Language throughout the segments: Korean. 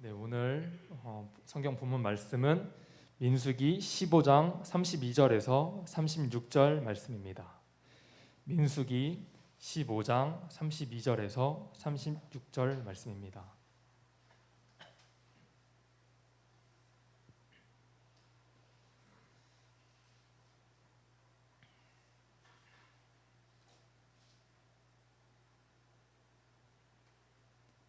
네, 오늘 어, 성경 본문 말씀은 민수기 15장 32절에서 36절 말씀입니다. 민수기 15장 32절에서 36절 말씀입니다.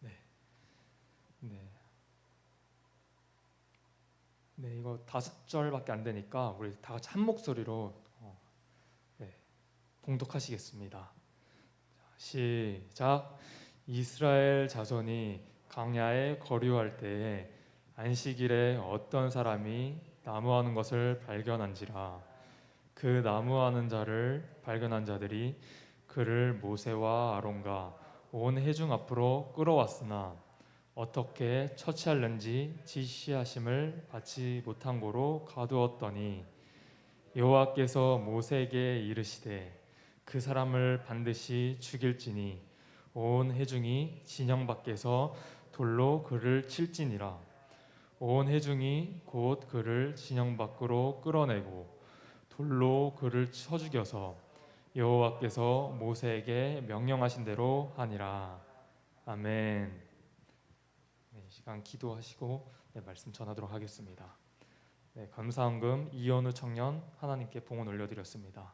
네. 네. 네, 이거 다섯 절밖에 안 되니까 우리 다 같이 한 목소리로 어, 네, 봉독하시겠습니다. 자, 시작. 이스라엘 자손이 강야에 거류할 때에 안식일에 어떤 사람이 나무하는 것을 발견한지라 그 나무하는 자를 발견한 자들이 그를 모세와 아론과 온 회중 앞으로 끌어왔으나 어떻게 처치할는지 지시하심을 받지 못한 고로 가두었더니 여호와께서 모세에게 이르시되 그 사람을 반드시 죽일지니 온 회중이 진영 밖에서 돌로 그를 칠지니라 온 회중이 곧 그를 진영 밖으로 끌어내고 돌로 그를 쳐 죽여서 여호와께서 모세에게 명령하신 대로 하니라 아멘. 시간 기도하시고 네, 말씀 전하도록 하겠습니다. 네, 감사헌금 이현우 청년 하나님께 봉헌 올려드렸습니다.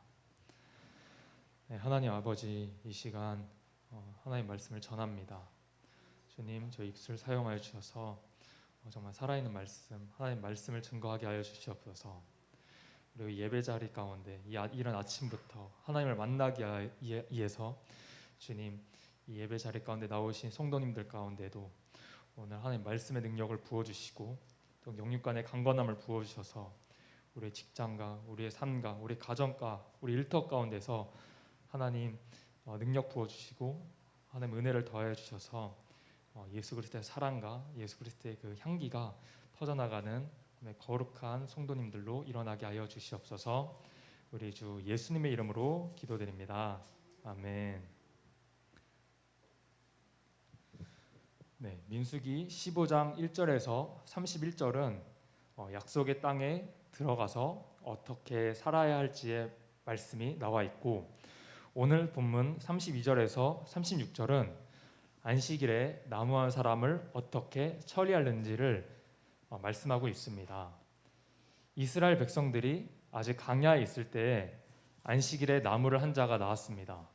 네, 하나님 아버지 이 시간 어, 하나님 말씀을 전합니다. 주님 저희 입술 사용하여 주셔서 어, 정말 살아있는 말씀 하나님 말씀을 증거하게 하여 주시옵소서. 그리고 예배 자리 가운데 이 아, 이런 아침부터 하나님을 만나기 위해서 주님 이 예배 자리 가운데 나오신 성도님들 가운데도 오늘 하나님 말씀의 능력을 부어 주시고 또 영육간의 강건함을 부어 주셔서 우리의 직장과 우리의 삶과 우리 가정과 우리 일터 가운데서 하나님 어, 능력 부어 주시고 하나님 은혜를 더해 주셔서 어, 예수 그리스도의 사랑과 예수 그리스도의 그 향기가 퍼져나가는 네, 거룩한 성도님들로 일어나게 하여 주시옵소서. 우리 주 예수님의 이름으로 기도드립니다. 아멘. 네, 민수기 15장 1절에서 31절은 어, 약속의 땅에 들어가서 어떻게 살아야 할지의 말씀이 나와 있고 오늘 본문 32절에서 36절은 안식일에 나무한 사람을 어떻게 처리하는지를 어, 말씀하고 있습니다. 이스라엘 백성들이 아직 강야에 있을 때에 안식일에 나무를 한 자가 나왔습니다.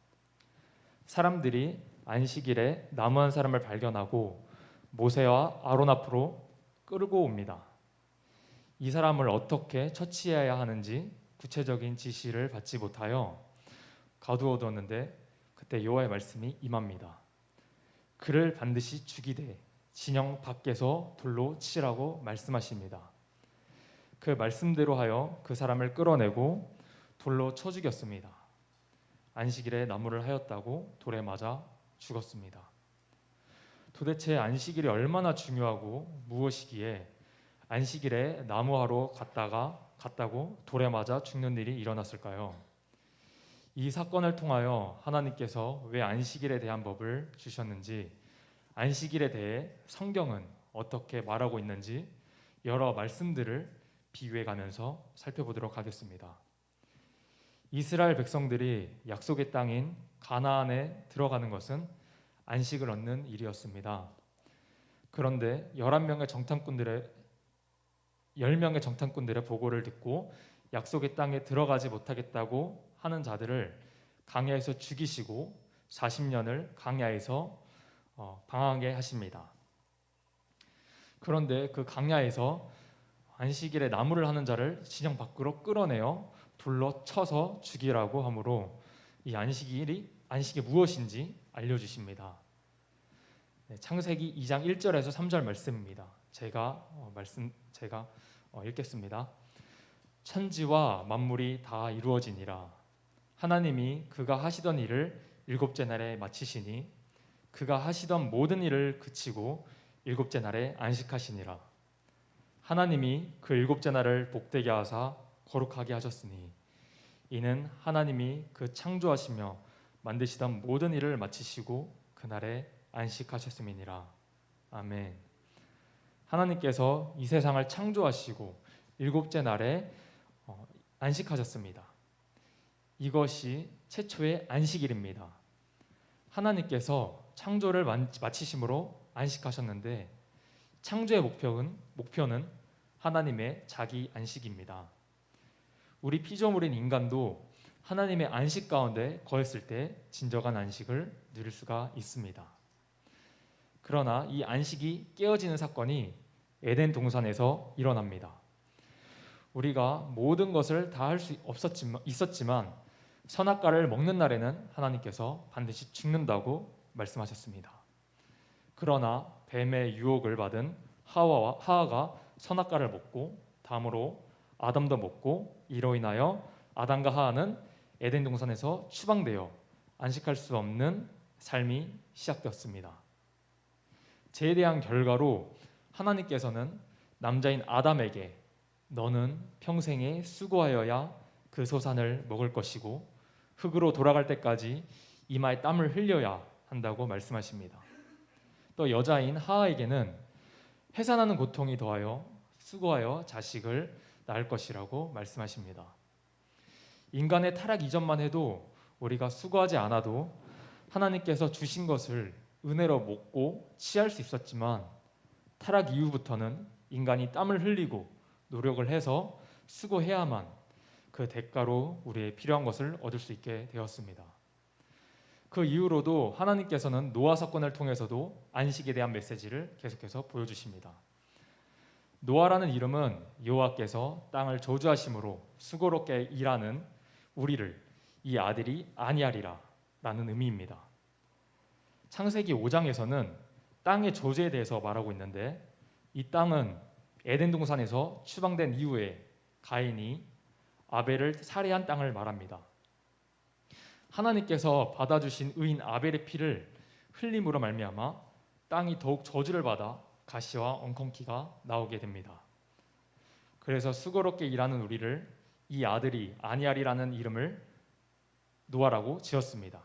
사람들이 안식일에 나무 한 사람을 발견하고 모세와 아론 앞으로 끌고 옵니다. 이 사람을 어떻게 처치해야 하는지 구체적인 지시를 받지 못하여 가두어두었는데 그때 여호와의 말씀이 임합니다. 그를 반드시 죽이되 진영 밖에서 돌로 치라고 말씀하십니다. 그 말씀대로 하여 그 사람을 끌어내고 돌로 쳐 죽였습니다. 안식일에 나무를 하였다고 돌에 맞아 죽었습니다. 도대체 안식일이 얼마나 중요하고 무엇이기에 안식일에 나무하러 갔다가 갔다고 돌에 맞아 죽는 일이 일어났을까요? 이 사건을 통하여 하나님께서 왜 안식일에 대한 법을 주셨는지 안식일에 대해 성경은 어떻게 말하고 있는지 여러 말씀들을 비유해 가면서 살펴보도록 하겠습니다. 이스라엘 백성들이 약속의 땅인 가나안에 들어가는 것은 안식을 얻는 일이었습니다. 그런데 11명의 정탐꾼들의 10명의 정탐꾼들의 보고를 듣고 약속의 땅에 들어가지 못하겠다고 하는 자들을 강야에서 죽이시고 40년을 강야에서 어, 방황하게 하십니다. 그런데 그 강야에서 안식일에 나무를 하는 자를 진영 밖으로 끌어내어 불러 쳐서 죽이라고 하므로 이 안식일이 안식이 무엇인지 알려주십니다. 네, 창세기 2장 1절에서 3절 말씀입니다. 제가 어, 말씀 제가 어, 읽겠습니다. 천지와 만물이 다 이루어지니라 하나님이 그가 하시던 일을 일곱째 날에 마치시니 그가 하시던 모든 일을 그치고 일곱째 날에 안식하시니라 하나님이 그 일곱째 날을 복되게 하사 거룩하게 하셨으니 이는 하나님이 그 창조하시며 만드시던 모든 일을 마치시고 그날에 안식하셨음이니라 아멘. 하나님께서 이 세상을 창조하시고 일곱째 날에 어, 안식하셨습니다. 이것이 최초의 안식일입니다. 하나님께서 창조를 만- 마치심으로 안식하셨는데 창조의 목표는 목표는 하나님의 자기 안식입니다. 우리 피조물인 인간도 하나님의 안식 가운데 거했을 때 진정한 안식을 누릴 수가 있습니다. 그러나 이 안식이 깨어지는 사건이 에덴 동산에서 일어납니다. 우리가 모든 것을 다 할 수 없었지만 있었지만 선악과를 먹는 날에는 하나님께서 반드시 죽는다고 말씀하셨습니다. 그러나 뱀의 유혹을 받은 하와와 하하가 선악과를 먹고 다음으로 아담도 먹고 이로 인하여 아담과 하하는 에덴 동산에서 추방되어 안식할 수 없는 삶이 시작되었습니다. 제에 대한 결과로 하나님께서는 남자인 아담에게 너는 평생에 수고하여야 그 소산을 먹을 것이고 흙으로 돌아갈 때까지 이마에 땀을 흘려야 한다고 말씀하십니다. 또 여자인 하하에게는 해산하는 고통이 더하여 수고하여 자식을 낳을 것이라고 말씀하십니다. 인간의 타락 이전만 해도 우리가 수고하지 않아도 하나님께서 주신 것을 은혜로 먹고 취할 수 있었지만 타락 이후부터는 인간이 땀을 흘리고 노력을 해서 수고해야만 그 대가로 우리의 필요한 것을 얻을 수 있게 되었습니다. 그 이후로도 하나님께서는 노아 사건을 통해서도 안식에 대한 메시지를 계속해서 보여주십니다. 노아라는 이름은 여호와께서 땅을 저주하심으로 수고롭게 일하는 우리를 이 아들이 아니하리라라는 의미입니다. 창세기 5장에서는 땅의 조제에 대해서 말하고 있는데 이 땅은 에덴 동산에서 추방된 이후에 가인이 아벨을 살해한 땅을 말합니다. 하나님께서 받아주신 의인 아벨의 피를 흘림으로 말미암아 땅이 더욱 저주를 받아 가시와 엉겅퀴가 나오게 됩니다. 그래서 수고롭게 일하는 우리를 이 아들이 아니알이라는 이름을 노아라고 지었습니다.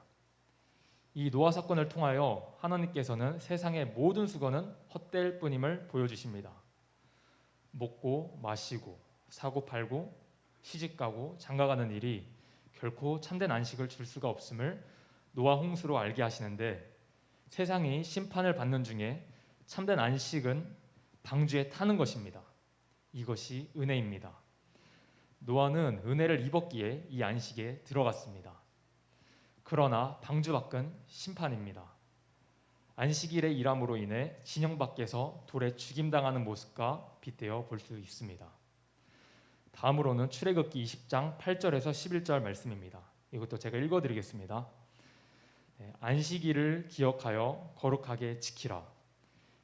이 노아 사건을 통하여 하나님께서는 세상의 모든 수고는 헛될 뿐임을 보여주십니다. 먹고 마시고 사고 팔고 시집 가고 장가 가는 일이 결코 참된 안식을 줄 수가 없음을 노아 홍수로 알게 하시는데 세상이 심판을 받는 중에 참된 안식은 방주에 타는 것입니다. 이것이 은혜입니다. 노아는 은혜를 입었기에 이 안식에 들어갔습니다. 그러나 방주 밖은 심판입니다. 안식일의 일함으로 인해 진영 밖에서 돌에 죽임당하는 모습과 빗대어 볼 수 있습니다. 다음으로는 출애굽기 20장 8절에서 11절 말씀입니다. 이것도 제가 읽어드리겠습니다. 네, 안식일을 기억하여 거룩하게 지키라.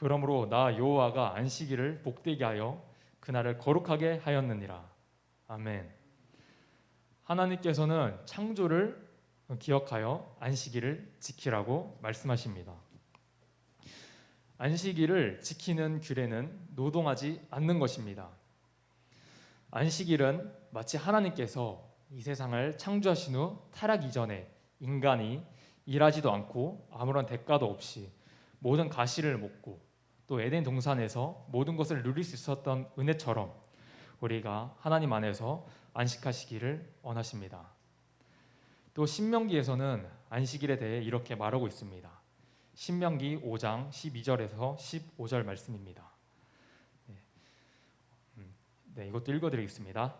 그러므로 나 여호와가 안식일을 복되게 하여 그날을 거룩하게 하였느니라. 아멘. 하나님께서는 창조를 기억하여 안식일을 지키라고 말씀하십니다. 안식일을 지키는 규례는 노동하지 않는 것입니다. 안식일은 마치 하나님께서 이 세상을 창조하신 후 타락 이전에 인간이 일하지도 않고 아무런 대가도 없이 모든 가시를 먹고 또 에덴 동산에서 모든 것을 누릴 수 있었던 은혜처럼 우리가 하나님 안에서 안식하시기를 원하십니다. 또 신명기에서는 안식일에 대해 이렇게 말하고 있습니다. 신명기 5장 12절에서 15절 말씀입니다. 네, 음, 네 이것도 읽어드리겠습니다.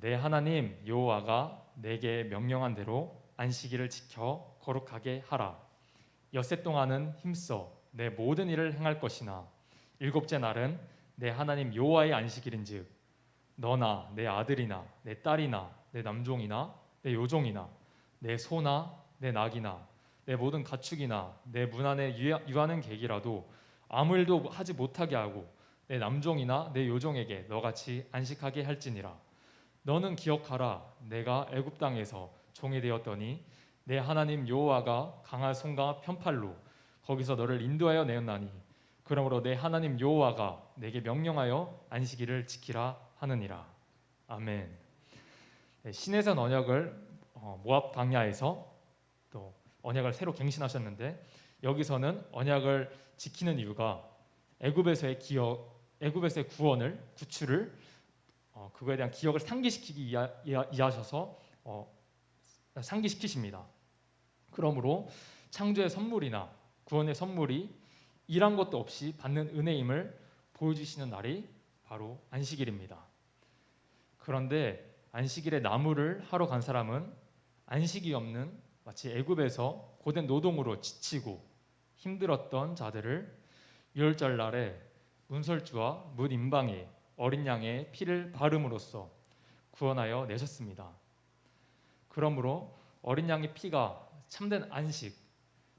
내 하나님 여호와가 내게 명령한 대로 안식일을 지켜 거룩하게 하라. 엿새 동안은 힘써 내 모든 일을 행할 것이나 일곱째 날은 내 하나님 여호와의 안식일인즉 너나 내 아들이나 내 딸이나 내 남종이나 내 요종이나 내 소나 내 낙이나 내 모든 가축이나 내 문 안에 유하는 객이라도 아무 일도 하지 못하게 하고 내 남종이나 내 요종에게 너같이 안식하게 할지니라. 너는 기억하라. 내가 애굽 땅에서 종이 되었더니 내 하나님 여호와가 강한 손과 편팔로 거기서 너를 인도하여 내었나니 그러므로 내 하나님 여호와가 내게 명령하여 안식일을 지키라 하느니라 아멘 네, 신에선 언약을 어, 모압 광야에서 또 언약을 새로 갱신하셨는데 여기서는 언약을 지키는 이유가 애굽에서의 기억, 애굽에서의 구원을 구출을 어, 그거에 대한 기억을 상기시키기 이하셔서 어, 상기시키십니다. 그러므로 창조의 선물이나 구원의 선물이 일한 것도 없이 받는 은혜임을 보여주시는 날이 바로 안식일입니다. 그런데 안식일에 나무를 하러 간 사람은 안식이 없는 마치 애굽에서 고된 노동으로 지치고 힘들었던 자들을 유월절 날에 문설주와 문 임방에 어린 양의 피를 바름으로써 구원하여 내셨습니다. 그러므로 어린 양의 피가 참된 안식,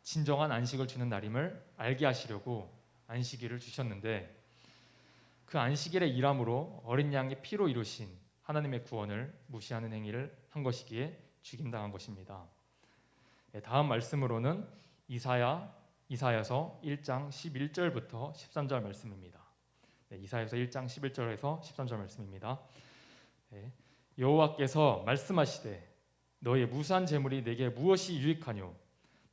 진정한 안식을 주는 날임을 알게 하시려고 안식일을 주셨는데 그 안식일의 일함으로 어린 양의 피로 이루신 하나님의 구원을 무시하는 행위를 한 것이기에 죽임당한 것입니다. 네, 다음 말씀으로는 이사야 이사야서 1장 11절부터 13절 말씀입니다. 네, 이사야서 1장 11절에서 13절 말씀입니다. 네, 여호와께서 말씀하시되 너의 무수한 재물이 내게 무엇이 유익하뇨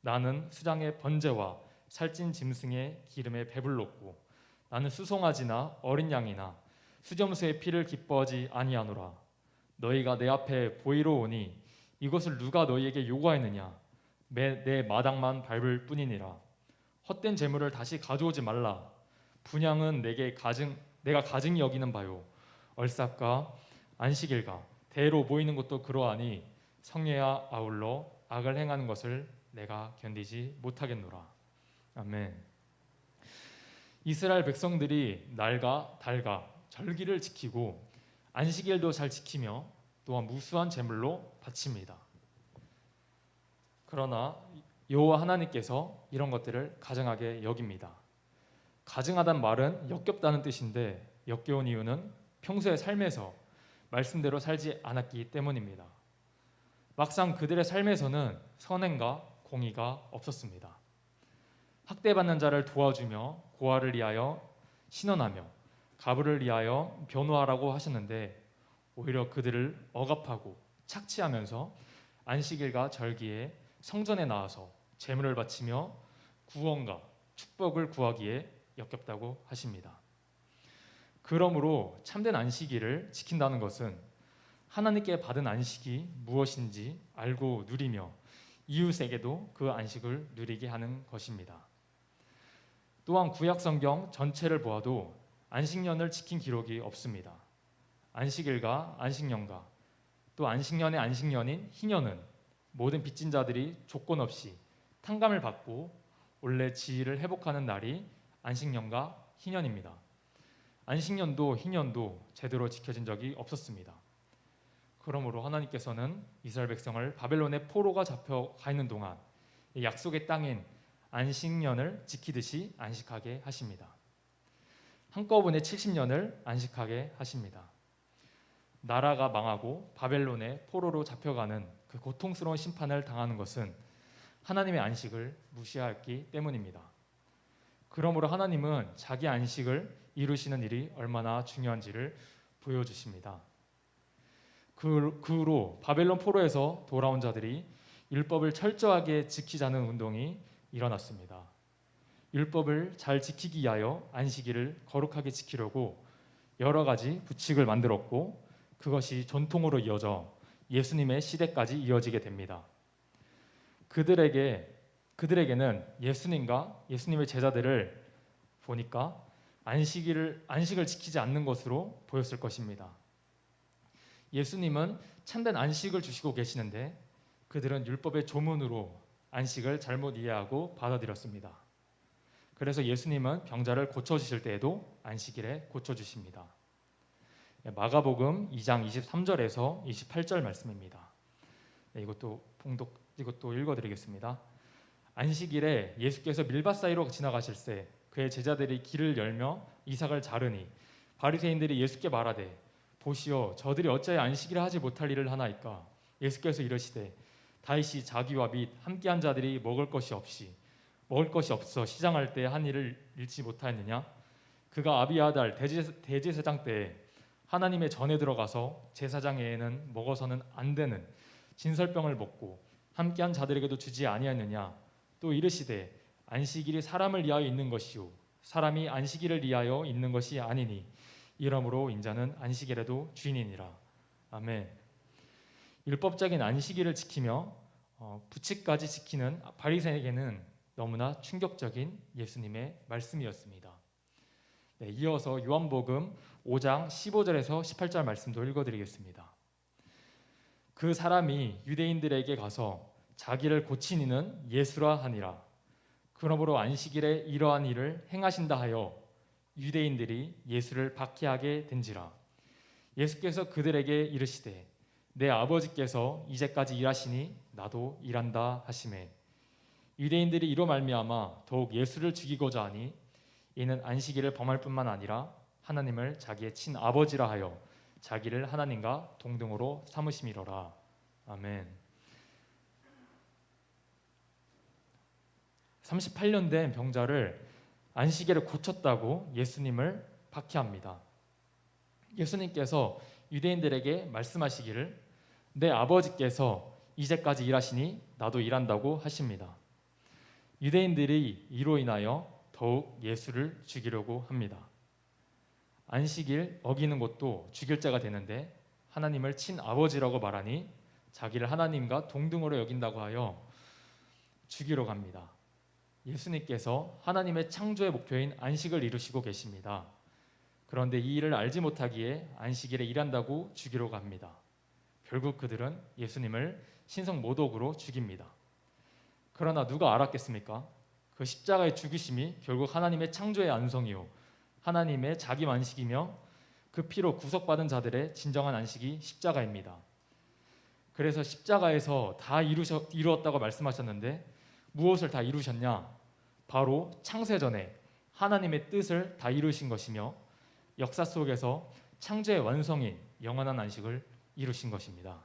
나는 수장의 번제와 살찐 짐승의 기름에 배불렀고 나는 수송아지나 어린 양이나 수점수의 피를 기뻐하지 아니하노라. 너희가 내 앞에 보이러 오니 이것을 누가 너희에게 요구하였느냐? 내, 내 마당만 밟을 뿐이니라. 헛된 재물을 다시 가져오지 말라. 분양은 내게 가증 내가 가증히 여기는 바요. 얼삭과 안식일과 대로 모이는 것도 그러하니 성례와 아울러 악을 행하는 것을 내가 견디지 못하겠노라 아멘 이스라엘 백성들이 날과 달과 절기를 지키고 안식일도 잘 지키며 또한 무수한 제물로 바칩니다. 그러나 여호와 하나님께서 이런 것들을 가증하게 여깁니다. 가증하단 말은 역겹다는 뜻인데 역겨운 이유는 평소의 삶에서 말씀대로 살지 않았기 때문입니다. 막상 그들의 삶에서는 선행과 공의가 없었습니다. 학대받는 자를 도와주며 고아를 위하여 신원하며 가부를 위하여 변호하라고 하셨는데 오히려 그들을 억압하고 착취하면서 안식일과 절기에 성전에 나와서 제물을 바치며 구원과 축복을 구하기에 역겹다고 하십니다. 그러므로 참된 안식일을 지킨다는 것은 하나님께 받은 안식이 무엇인지 알고 누리며 이웃에게도 그 안식을 누리게 하는 것입니다. 또한 구약 성경 전체를 보아도 안식년을 지킨 기록이 없습니다. 안식일과 안식년과 또 안식년의 안식년인 희년은 모든 빚진 자들이 조건 없이 탕감을 받고 원래 지위를 회복하는 날이 안식년과 희년입니다. 안식년도 희년도 제대로 지켜진 적이 없었습니다. 그러므로 하나님께서는 이스라엘 백성을 바벨론의 포로가 잡혀가 있는 동안 약속의 땅인 안식년을 지키듯이 안식하게 하십니다. 한꺼번에 70년을 안식하게 하십니다. 나라가 망하고 바벨론의 포로로 잡혀가는 그 고통스러운 심판을 당하는 것은 하나님의 안식을 무시하였기 때문입니다. 그러므로 하나님은 자기 안식을 이루시는 일이 얼마나 중요한지를 보여주십니다. 그, 그 후로 바벨론 포로에서 돌아온 자들이 율법을 철저하게 지키자는 운동이 일어났습니다. 율법을 잘 지키기 위하여 안식일을 거룩하게 지키려고 여러 가지 부칙을 만들었고 그것이 전통으로 이어져 예수님의 시대까지 이어지게 됩니다. 그들에게 그들에게는 예수님과 예수님의 제자들을 보니까 안식일을 안식을 지키지 않는 것으로 보였을 것입니다. 예수님은 참된 안식을 주시고 계시는데 그들은 율법의 조문으로 안식을 잘못 이해하고 받아들였습니다. 그래서 예수님은 병자를 고쳐 주실 때에도 안식일에 고쳐 주십니다. 예, 마가복음 2장 23절에서 28절 말씀입니다. 네, 이것도 봉독 이것도 읽어 드리겠습니다. 안식일에 예수께서 밀밭 사이로 지나가실 때 그의 제자들이 길을 열며 이삭을 자르니 바리새인들이 예수께 말하되 보시오 저들이 어찌하여 안식일을 하지 못할 일을 하나이까? 예수께서 이르시되 다윗이 자기와 및 함께한 자들이 먹을 것이 없이 먹을 것이 없어 시장할 때 한 일을 잃지 못하였느냐? 그가 아비아달 대제, 대제사 장 때에 하나님의 전에 들어가서 제사장에는 먹어서는 안 되는 진설병을 먹고 함께한 자들에게도 주지 아니하였느냐? 또 이르시되 안식일이 사람을 위하여 있는 것이요 사람이 안식일을 위하여 있는 것이 아니니 이러므로 인자는 안식일에도 주인이니라 아멘 율법적인 안식일을 지키며 어, 부칙까지 지키는 바리새에게는 너무나 충격적인 예수님의 말씀이었습니다. 네, 이어서 요한복음 5장 15절에서 18절 말씀도 읽어드리겠습니다. 그 사람이 유대인들에게 가서 자기를 고친 이는 예수라 하니라. 그러므로 안식일에 이러한 일을 행하신다 하여 유대인들이 예수를 박해하게 된지라. 예수께서 그들에게 이르시되 내 아버지께서 이제까지 일하시니 나도 일한다 하시매 유대인들이 이로 말미암아 더욱 예수를 죽이고자 하니 이는 안식일을 범할 뿐만 아니라 하나님을 자기의 친 아버지라 하여 자기를 하나님과 동등으로 삼으심이로라. 아멘. 38년 된 병자를 안식일에 고쳤다고 예수님을 박해합니다. 예수님께서 유대인들에게 말씀하시기를 내 아버지께서 이제까지 일하시니 나도 일한다고 하십니다. 유대인들이 이로 인하여 더욱 예수를 죽이려고 합니다. 안식일 어기는 것도 죽일 자가 되는데 하나님을 친 아버지라고 말하니 자기를 하나님과 동등으로 여긴다고 하여 죽이러 갑니다. 예수님께서 하나님의 창조의 목표인 안식을 이루시고 계십니다. 그런데 이 일을 알지 못하기에 안식일에 일한다고 죽이러 갑니다. 결국 그들은 예수님을 신성 모독으로 죽입니다. 그러나 누가 알았겠습니까? 그 십자가의 죽으심이 결국 하나님의 창조의 안성이요 하나님의 자기 안식이며 그 피로 구속받은 자들의 진정한 안식이 십자가입니다. 그래서 십자가에서 다 이루셔, 이루었다고 말씀하셨는데 무엇을 다 이루셨냐? 바로 창세전에 하나님의 뜻을 다 이루신 것이며 역사 속에서 창조의 완성인 영원한 안식을 이루신 것입니다.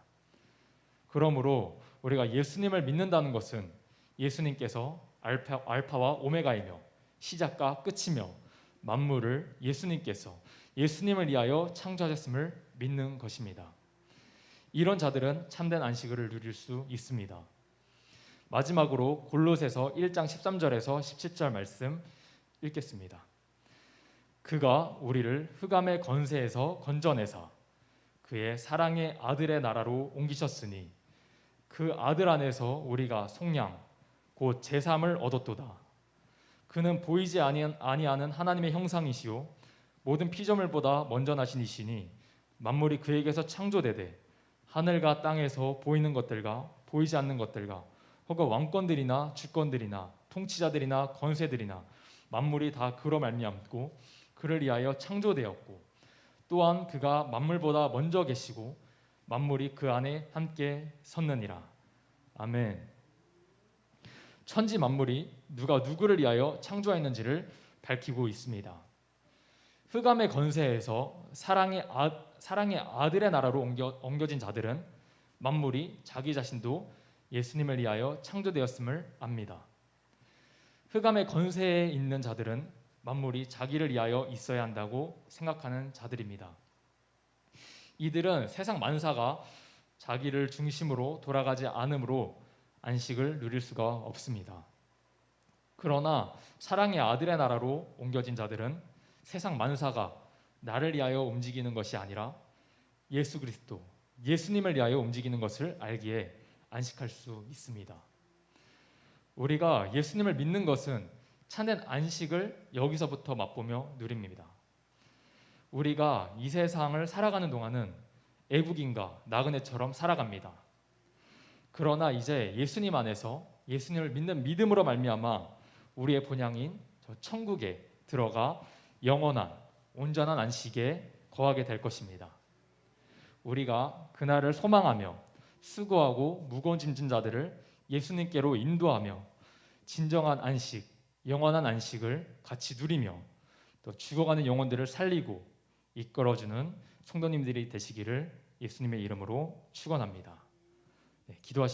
그러므로 우리가 예수님을 믿는다는 것은 예수님께서 알파, 알파와 오메가이며 시작과 끝이며 만물을 예수님께서 예수님을 위하여 창조하셨음을 믿는 것입니다. 이런 자들은 참된 안식을 누릴 수 있습니다. 마지막으로 골로새서 1장 13절에서 17절 말씀 읽겠습니다. 그가 우리를 흑암의 건세에서 건져내사 그의 사랑의 아들의 나라로 옮기셨으니 그 아들 안에서 우리가 속량 곧 제3을 얻었도다. 그는 보이지 아니하는 하나님의 형상이시요 모든 피조물보다 먼저 나신 이시니 만물이 그에게서 창조되되 하늘과 땅에서 보이는 것들과 보이지 않는 것들과 혹은 왕권들이나 주권들이나 통치자들이나 권세들이나 만물이 다 그로 말미암고 그를 위하여 창조되었고 또한 그가 만물보다 먼저 계시고 만물이 그 안에 함께 섰느니라. 아멘. 천지 만물이 누가 누구를 위하여 창조했는지를 밝히고 있습니다. 흑암의 건세에서 사랑의, 아, 사랑의 아들의 나라로 옮겨, 옮겨진 자들은 만물이 자기 자신도 예수님을 위하여 창조되었음을 압니다. 흑암의 건세에 있는 자들은 만물이 자기를 위하여 있어야 한다고 생각하는 자들입니다. 이들은 세상 만사가 자기를 중심으로 돌아가지 않으므로 안식을 누릴 수가 없습니다. 그러나 사랑의 아들의 나라로 옮겨진 자들은 세상 만사가 나를 위하여 움직이는 것이 아니라 예수 그리스도, 예수님을 위하여 움직이는 것을 알기에 안식할 수 있습니다. 우리가 예수님을 믿는 것은 참된 안식을 여기서부터 맛보며 누립니다. 우리가 이 세상을 살아가는 동안은 애국인과 나그네처럼 살아갑니다. 그러나 이제 예수님 안에서 예수님을 믿는 믿음으로 말미암아 우리의 본향인 저 천국에 들어가 영원한 온전한 안식에 거하게 될 것입니다. 우리가 그날을 소망하며 수고하고 무거운 짐진 자들을 예수님께로 인도하며 진정한 안식, 영원한 안식을 같이 누리며 또 죽어가는 영혼들을 살리고 이끌어주는 성도님들이 되시기를 예수님의 이름으로 축원합니다. 네, 기도하시겠습니다.